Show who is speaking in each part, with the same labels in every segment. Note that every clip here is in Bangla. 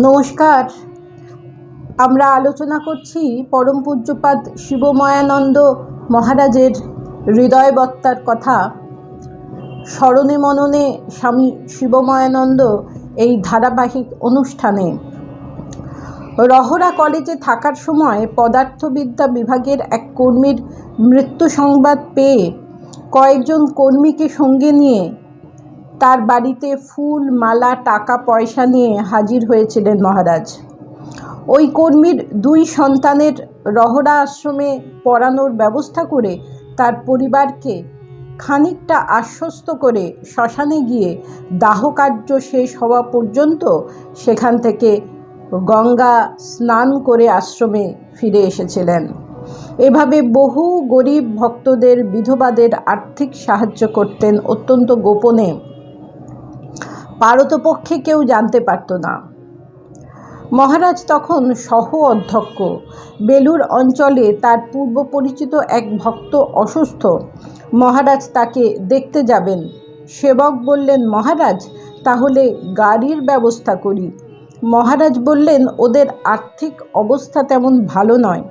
Speaker 1: নমস্কার। আমরা আলোচনা করছি পরম পূজ্যপাদ শিবময়ানন্দ মহারাজের হৃদয়বত্তার কথা। স্মরণে মননে স্বামী শিবময়ানন্দ এই ধারাবাহিক অনুষ্ঠানে। রহরা কলেজে থাকার সময় পদার্থবিদ্যা বিভাগের এক কর্মীর মৃত্যু সংবাদ পেয়ে কয়েকজন কর্মীকে সঙ্গে নিয়ে তার বাড়িতে ফুল, মালা, টাকা, পয়সা নিয়ে হাজির হয়েছিলেন মহারাজ। ওই কর্মীর দুই সন্তানের রহরা আশ্রমে পড়ানোর ব্যবস্থা করে তার পরিবারকে খানিকটা আশ্বস্ত করে শ্মশানে গিয়ে দাহকার্য শেষ হওয়া পর্যন্ত সেখান থেকে গঙ্গা স্নান করে আশ্রমে ফিরে এসেছিলেন। এভাবে বহু গরিব ভক্তদের, বিধবাদের আর্থিক সাহায্য করতেন অত্যন্ত গোপনে পারতপক্ষে কেউ জানতে পারত না। মহারাজ তখন সহ অধ্যক্ষ। বেলুর অঞ্চলে তার পূর্ব পরিচিত এক ভক্ত অসুস্থ। মহারাজ তাকে দেখতে যাবেন। সেবক বললেন, মহারাজ, তাহলে গাড়ির ব্যবস্থা করি। মহারাজ বললেন, ওদের আর্থিক অবস্থা তেমন ভালো নয়।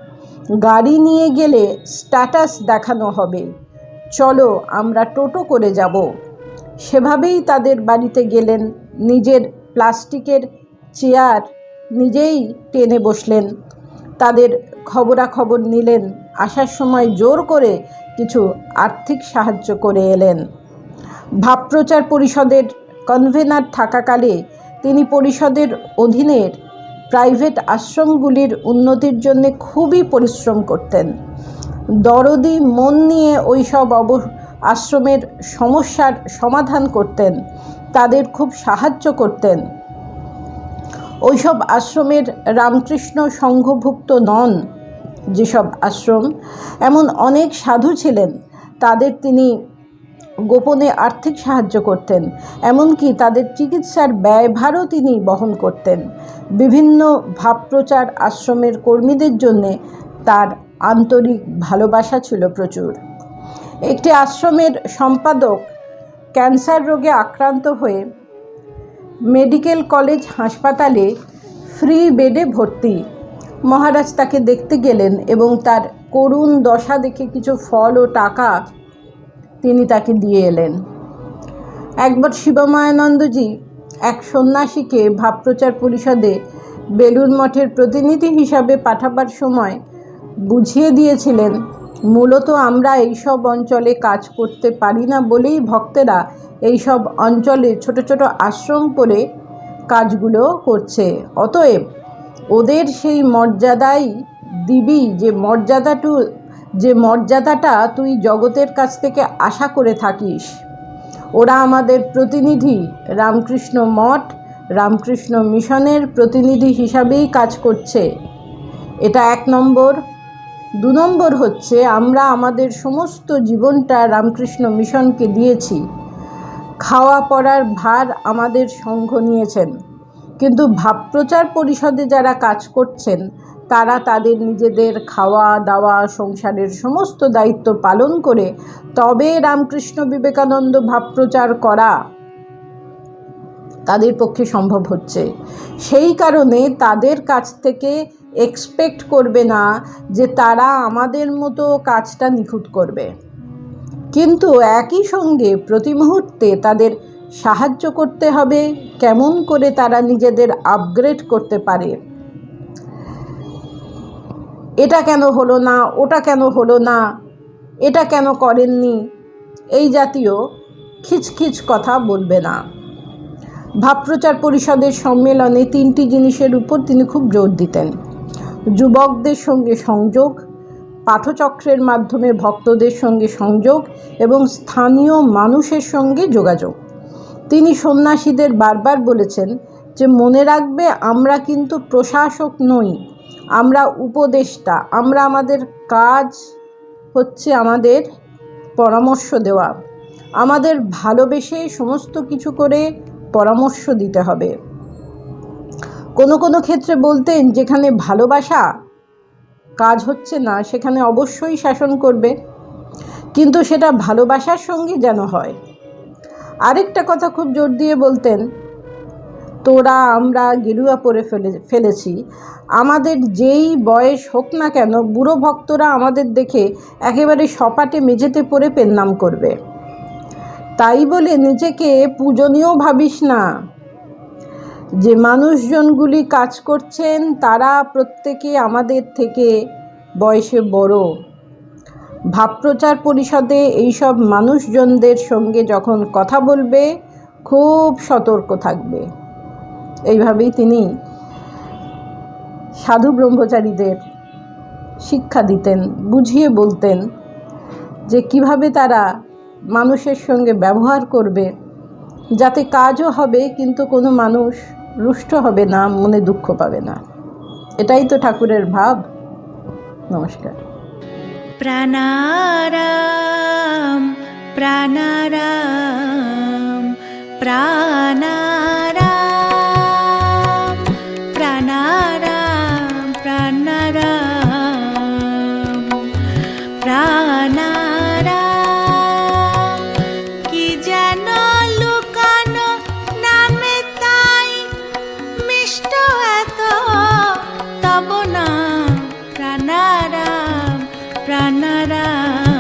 Speaker 1: গাড়ি নিয়ে গেলে স্ট্যাটাস দেখানো হবে। চলো, আমরা টোটো করে যাব। সেভাবেই তাদের বাড়িতে গেলেন। নিজের প্লাস্টিকের চেয়ার নিজেই টেনে বসলেন। তাদের খবরাখবর নিলেন। আসার সময় জোর করে কিছু আর্থিক সাহায্য করে এলেন। ভাবপ্রচার পরিষদের কনভেনার থাকাকালে তিনি পরিষদের অধীনের প্রাইভেট আশ্রমগুলির উন্নতির জন্য খুবই পরিশ্রম করতেন। দরদি মন নিয়ে ওই সব অব আশ্রমের সমস্যার সমাধান করতেন, তাদের খুব সাহায্য করতেন। ওইসব আশ্রমের রামকৃষ্ণ সংঘভুক্ত নন যেসব আশ্রম। এমন অনেক সাধু ছিলেন, তাদের তিনি গোপনে আর্থিক সাহায্য করতেন, এমনকি তাদের চিকিৎসার ব্যয়ভারও তিনি বহন করতেন। বিভিন্ন ভাবপ্রচার আশ্রমের কর্মীদের জন্যে তার আন্তরিক ভালোবাসা ছিল প্রচুর। একটি আশ্রমের সম্পাদক ক্যান্সার রোগে আক্রান্ত হয়ে মেডিকেল কলেজ হাসপাতালে ফ্রি বেডে ভর্তি। মহারাজ তাকে দেখতে গেলেন এবং তার করুণ দশা দেখে কিছু ফল ও টাকা তিনি তাকে দিয়ে এলেন। একবার শিবমায়ানন্দজি এক সন্ন্যাসীকে ভাবপ্রচার পরিষদে বেলুর মঠের প্রতিনিধি হিসাবে পাঠাবার সময় বুঝিয়ে দিয়েছিলেন মূলত আমরা এইসব অঞ্চলে কাজ করতে পারি না বলেই ভক্তেরা এইসব অঞ্চলে ছোট ছোট আশ্রম করে কাজগুলো করছে। অতএব ওদের সেই মর্যাদাই দিবি, যে মর্যাদাটু, যে মর্যাদাটা তুই জগতের কাছ থেকে আশা করে থাকিস। ওরা আমাদের প্রতিনিধি। রামকৃষ্ণ মঠ, রামকৃষ্ণ মিশনের প্রতিনিধি হিসাবেই কাজ করছে। এটা এক নম্বর। দু নম্বর হচ্ছে, আমরা আমাদের সমস্ত জীবনটা রামকৃষ্ণ মিশনকে দিয়েছি। খাওয়া পড়ার ভার আমাদের সংঘ নিয়েছেন। কিন্তু ভাবপ্রচার পরিষদে যারা কাজ করছেন, তারা তাদের নিজেদের খাওয়া, দাওয়া, সংসারের সমস্ত দায়িত্ব পালন করে তবে রামকৃষ্ণ বিবেকানন্দ ভাবপ্রচার করা তাদের পক্ষে সম্ভব হচ্ছে। সেই কারণে তাদের কাছ থেকে এক্সপেক্ট করবে না যে তারা আমাদের মতো কাজটা নিখুঁত করবে। কিন্তু একই সঙ্গে প্রতি মুহূর্তে তাদের সাহায্য করতে হবে, কেমন করে তারা নিজেদের আপগ্রেড করতে পারে। এটা কেন হলো না, ওটা কেন হলো না, এটা কেন করেননি, এই জাতীয় খিচখিচ কথা বলবে না। ভাবপ্রচার পরিষদের সম্মেলনে তিনটি জিনিসের উপর তিনি খুব জোর দিতেন। যুবকদের সঙ্গে সংযোগ পাঠচক্রের মাধ্যমে ভক্তদের সঙ্গে সংযোগ এবং স্থানীয় মানুষের সঙ্গে যোগাযোগ। তিনি সন্ন্যাসীদের বারবার বলেছেন যে, মনে রাখবে, আমরা কিন্তু প্রশাসক নই, আমরা উপদেষ্টা, আমরা আমাদের কাজ হচ্ছে আমাদের পরামর্শ দেওয়া। আমাদের ভালোবেসে সমস্ত কিছু করে পরামর্শ দিতে হবে। কোনো কোনো ক্ষেত্রে বলতেন, যেখানে ভালোবাসা কাজ হচ্ছে না, সেখানে অবশ্যই শাসন করবে। কিন্তু সেটা ভালোবাসার সঙ্গে যেন হয়। আরেকটা কথা খুব জোর দিয়ে বলতেন, তোরা, আমরা গেরুয়া পরে ফেলে, ফেলেছি। আমাদের যেই বয়স হোক না কেন, বুড়ো ভক্তরা আমাদের দেখে একেবারে সপাটে মেঝেতে পড়ে পেন্নাম করবে। তাই বলে নিজেকে পূজনীয় ভাবিস না। যে মানুষজনগুলি কাজ করছেন, তারা প্রত্যেকে আমাদের থেকে বয়সে বড়। ভাবপ্রচার পরিষদে এইসব মানুষজনদের সঙ্গে যখন কথা বলবে, খুব সতর্ক থাকবে। এইভাবেই তিনি সাধু ব্রহ্মচারীদের শিক্ষা দিতেন, বুঝিয়ে বলতেন যে কীভাবে তারা মানুষের সঙ্গে ব্যবহার করবে। যাতে কাজও হবে, কিন্তু কোনো মানুষ রুষ্ট হবে না, মনে দুঃখ পাবে না। এটাই তো ঠাকুরের ভাব। নমস্কার।
Speaker 2: প্রাণারাম প্রাণারাম প্রাণা now